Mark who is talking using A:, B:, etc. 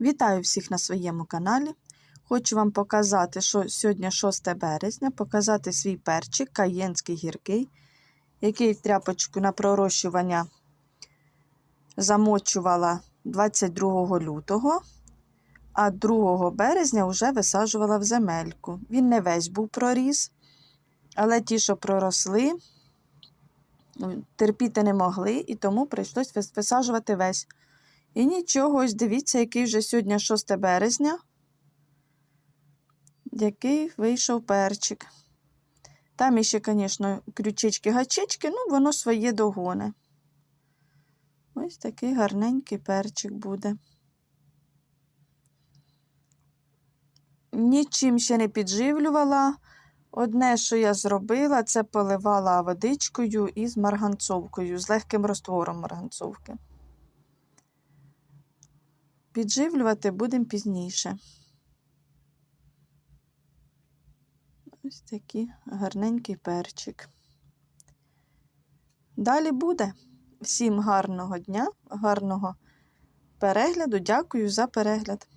A: Вітаю всіх на своєму каналі. Хочу вам показати, що сьогодні 6 березня, показати свій перчик каєнський гіркий, який в тряпочку на пророщування замочувала 22 лютого, а 2 березня вже висаджувала в земельку. Він не весь був проріс, але ті, що проросли, терпіти не могли, і тому прийшлось висаджувати весь. І нічого, ось дивіться, який вже сьогодні 6 березня, який вийшов перчик. Там іще, звісно, крючечки-гачечки, ну, воно своє догоне. Ось такий гарненький перчик буде. Нічим ще не підживлювала. Одне, що я зробила, це поливала водичкою із марганцовкою, з легким розтвором марганцовки. Підживлювати будемо пізніше. Ось такий гарненький перчик. Далі буде. Всім гарного дня, гарного перегляду. Дякую за перегляд.